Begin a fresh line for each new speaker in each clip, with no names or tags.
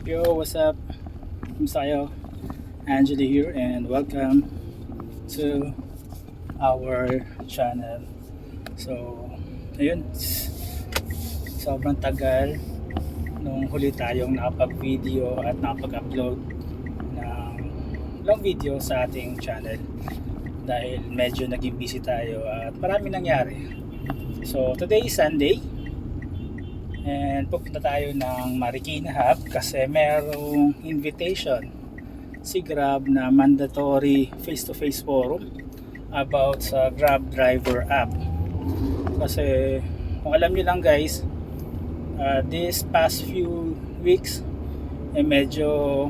Yo, what's up? Kumusta kayo? Angela here and welcome to our channel. So, ayun. Sobrang tagal nung huli tayong nakapag-video at nakapag-upload ng long video sa ating channel dahil medyo naging busy tayo at marami nangyari. So, today is Sunday and pupunta tayo ng Marikina Hub kasi merong invitation si Grab na mandatory face-to-face forum about sa Grab driver app. Kasi kung alam niyo lang guys uh, this past few weeks eh medyo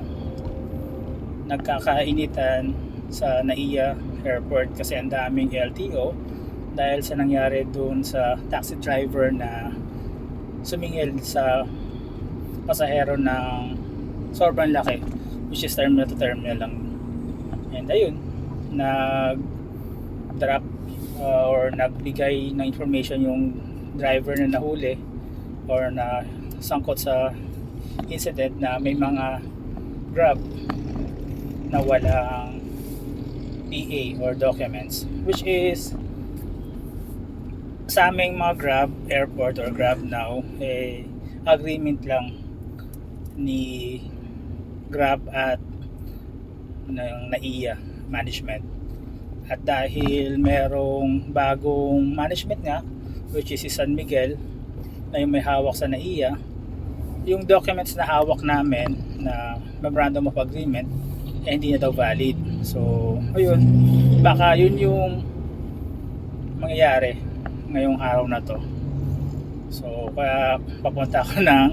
nagkakainitan sa NAIA airport kasi ang daming LTO dahil sa nangyari doon sa taxi driver na sumingil sa pasahero ng sobrang laki which is terminal to terminal lang. And ayun nag drop uh, or nagbigay ng information yung driver na nahuli or na sangkot sa incident na may mga grab na walang PA or documents which is sa aming mga Grab Airport or Grab Now eh agreement lang ni Grab at ng NAIA management. At dahil merong bagong management nga which is si San Miguel na yung may hawak sa NAIA yung documents na hawak namin na memorandum of agreement eh, hindi na daw valid. So ayun baka yun yung mangyayari ngayong araw na to. So kaya papunta ako ng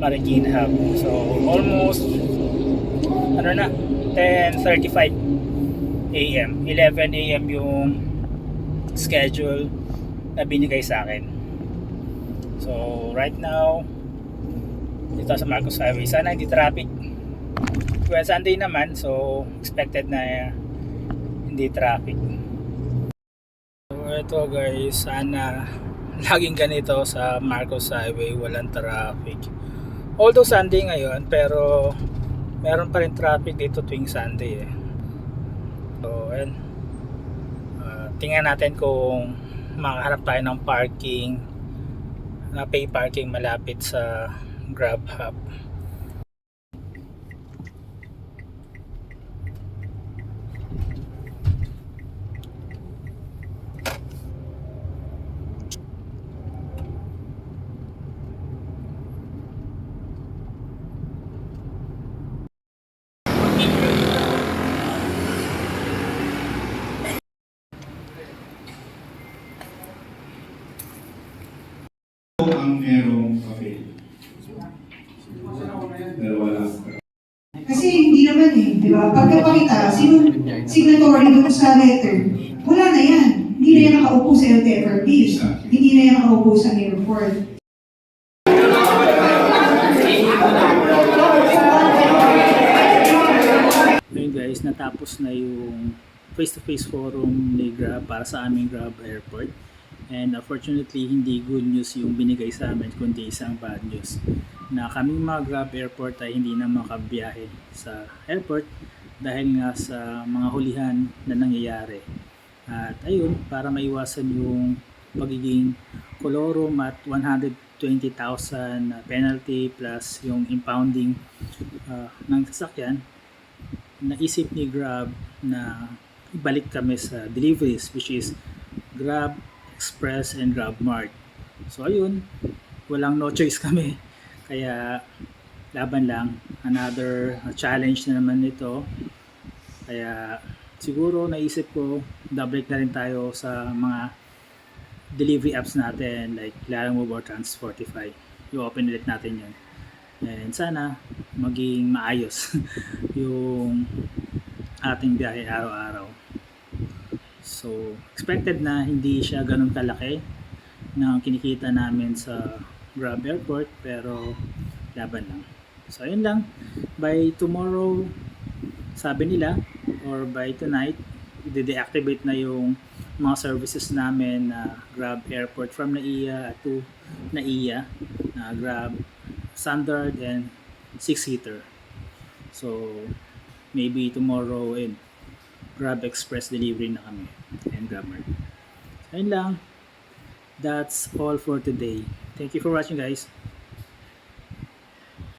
Marikina. Hub so almost ano na 10.35 AM 11 AM yung schedule na binigay sa akin. So right now dito sa Marcos Highway sana hindi traffic. Well Sunday naman so expected na hindi traffic ito guys, sana laging ganito sa Marcos Highway, walang traffic. Although Sunday ngayon, pero meron pa rin traffic dito tuwing Sunday eh. So, ayan. Uh, tingnan natin kung makaharap tayo ng parking na pay parking malapit sa Grab Hub.
Ang merong papel. Pero wala.
Kasi hindi naman eh, di ba? Pagkapakita, sino signatory doon sa letter, wala na yan. Hindi na yan nakaupo sa LTFRB. Hindi na yan nakaupo sa airport.
Guys, natapos na yung face-to-face forum ni Grab para sa aming Grab Airport. And unfortunately, hindi good news yung binigay sa amin, kundi isang bad news. Na kaming mga Grab Airport ay hindi na makabiyahe sa airport dahil nga sa mga hulihan na nangyayari. At ayun, para maiwasan yung pagiging kolorum at 120,000 na penalty plus yung impounding uh, ng sasakyan, naisip ni Grab na ibalik kami sa deliveries which is Grab Express and Grab Mart. So ayun, walang no choice kami. Kaya laban lang. Another challenge na naman ito. Kaya siguro naisip ko double na rin tayo sa mga delivery apps natin like Lalamove or Trans45. I-open ulit natin yun. And sana maging maayos yung ating biyahe araw-araw. So, expected na hindi siya ganun kalaki na kinikita namin sa Grab Airport pero laban lang. So, ayun lang. By tomorrow, sabi nila, or by tonight, i-deactivate na yung mga services namin na Grab Airport from NAIA to NAIA, na Grab Standard and 6-seater. So, maybe tomorrow and Grab Express delivery na kami and Grabmart. Ayun lang. That's all for today. Thank you for watching guys.